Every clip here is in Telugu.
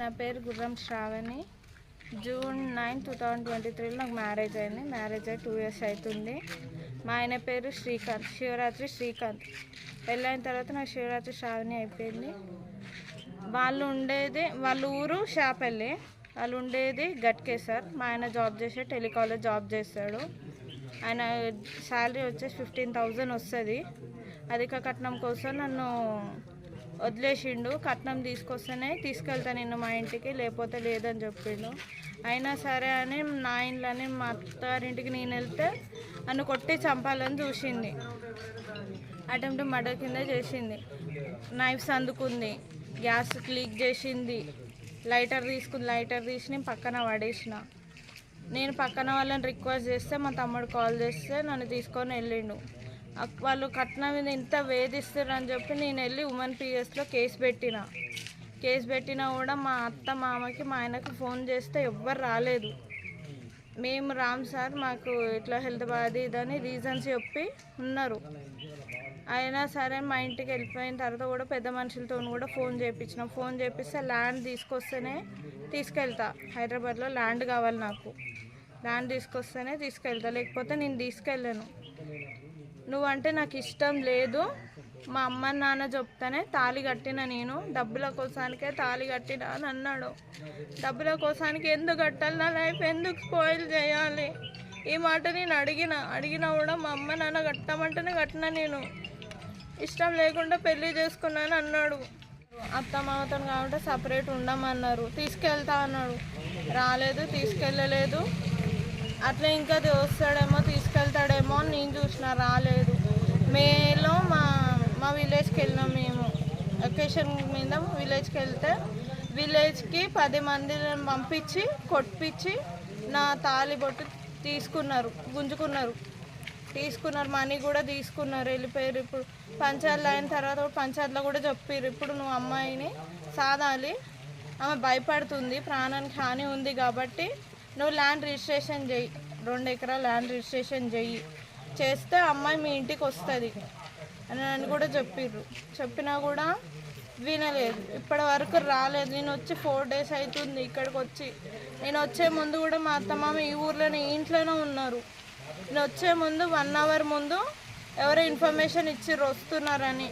నా పేరు Gurram Sravani. June nine two thousand twenty త్రీలో నాకు మ్యారేజ్ అయింది. మ్యారేజ్ అయ్యి టూ ఇయర్స్ అవుతుంది. మా ఆయన పేరు శ్రీకాంత్ శివరాత్రి శ్రీకాంత్. పెళ్ళైన తర్వాత నాకు శివరాత్రి శ్రావణి అయిపోయింది. వాళ్ళు ఉండేది వాళ్ళ ఊరు షాపల్లి. వాళ్ళు ఉండేది గట్కే సార్ మా ఆయన జాబ్ చేసే టెలికాల్లో జాబ్ చేస్తాడు. ఆయన శాలరీ వచ్చేసి ఫిఫ్టీన్ థౌజండ్ వస్తుంది. అధిక కట్నం కోసం నన్ను వదిలేసిండు కట్నం తీసుకొస్తేనే తీసుకెళ్తా నిన్ను మా ఇంటికి లేకపోతే లేదని చెప్పిండు. అయినా సరే అని నా ఇంట్లోనే మా అత్తారింటికి నేను వెళ్తే నన్ను కొట్టి చంపాలని చూసింది. అటెంప్ట్ మర్డర్ కింద చేసింది. నైఫ్స్ అందుకుంది. గ్యాస్ లీక్ చేసింది. లైటర్ తీసుకుంది. లైటర్ తీసి నేను పక్కన పడేసిన. నేను పక్కన వాళ్ళని రిక్వెస్ట్ చేస్తే మా తమ్ముడు కాల్ చేస్తే నన్ను తీసుకొని వెళ్ళిండు. వాళ్ళు కట్నం మీద ఇంత వేధిస్తారు అని చెప్పి నేను వెళ్ళి ఉమెన్ పిఎస్లో కేసు పెట్టిన. కేసు పెట్టినా కూడా మా అత్త మామకి మా ఆయనకు ఫోన్ చేస్తే ఎవ్వరు రాలేదు. మేము రామ్ సార్ మాకు ఇట్లా హెల్త్ బాధ ఇదని రీజన్స్ చెప్పి ఉన్నారు. అయినా సరే మా ఇంటికి వెళ్ళిపోయిన తర్వాత కూడా పెద్ద మనుషులతో కూడా ఫోన్ చేయించిన ఫోన్ చేపిస్తే ల్యాండ్ తీసుకొస్తేనే తీసుకెళ్తా. హైదరాబాద్లో ల్యాండ్ కావాలి నాకు. ల్యాండ్ తీసుకొస్తేనే తీసుకెళ్తా. లేకపోతే నేను తీసుకెళ్ళాను. నువ్వంటే నాకు ఇష్టం లేదు. మా అమ్మ నాన్న చెప్తానే తాళి కట్టిన నేను. డబ్బుల కోసానికే తాళి కట్టిన అని అన్నాడు డబ్బుల కోసానికి ఎందుకు కట్టాలి? నా లైఫ్ ఎందుకు స్పాయిల్ చేయాలి? ఈ మాట నేను అడిగిన. అడిగినా కూడా మా అమ్మ నాన్న కట్టమంటేనే కట్టిన నేను. ఇష్టం లేకుండా పెళ్ళి చేసుకున్నాను అన్నాడు. అత్త మామతను కాబట్టి సపరేట్ ఉండమన్నారు. తీసుకెళ్తా అన్నాడు. రాలేదు తీసుకెళ్ళలేదు. అట్లా ఇంకా వస్తాడేమో తీసుకు అని నేను చూసిన రాలేదు. మేలో మా మా విలేజ్కి వెళ్ళినాం మేము. లొకేషన్ మీద విలేజ్కి వెళ్తే విలేజ్కి పది మందిని పంపించి కొట్టించి నా తాళి బొట్టు తీసుకున్నారు గుంజుకున్నారు. తీసుకున్నారు మనీ కూడా తీసుకున్నారు వెళ్ళిపోయారు. ఇప్పుడు పంచాయతీలు అయిన తర్వాత పంచాయతీలో కూడా చెప్పారు. ఇప్పుడు నువ్వు అమ్మాయిని సాదాలి. ఆమె భయపడుతుంది ప్రాణానికి హాని ఉంది కాబట్టి నువ్వు ల్యాండ్ రిజిస్ట్రేషన్ చెయ్యి రెండు ఎకరాల ల్యాండ్ రిజిస్ట్రేషన్ చెయ్యి చేస్తే అమ్మాయి మీ ఇంటికి వస్తుంది. అని అని కూడా చెప్పిర్రు. చెప్పినా కూడా వినలేదు. ఇప్పటి వరకు రాలేదు. నేను వచ్చి ఫోర్ డేస్ అవుతుంది ఇక్కడికి వచ్చి. నేను వచ్చే ముందు కూడా మా అత్తమామ ఈ ఊర్లోనే ఇంట్లోనే ఉన్నారు. నేను వచ్చే ముందు వన్ అవర్ ముందు ఎవరో ఇన్ఫర్మేషన్ ఇచ్చిర్రు వస్తున్నారని.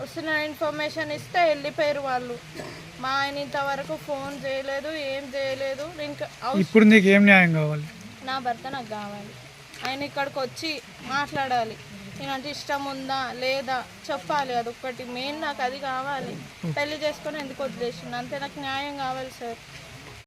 వస్తున్న ఇన్ఫర్మేషన్ ఇస్తే వెళ్ళిపోయారు వాళ్ళు. మా ఆయన ఇంతవరకు ఫోన్ చేయలేదు ఏం చేయలేదు. ఇంకా ఇప్పుడు నీకు ఏం న్యాయం కావాలి? నా భర్త నాకు కావాలి. ఆయన ఇక్కడికి వచ్చి మాట్లాడాలి. నేనంటే ఇష్టం ఉందా? లేదా? చెప్పాలి. అది ఒక్కటి మెయిన్ నాకు అది కావాలి. పెళ్ళి చేసుకొని ఎందుకు వదిలేసిండు? అంతే నాకు న్యాయం కావాలి సార్.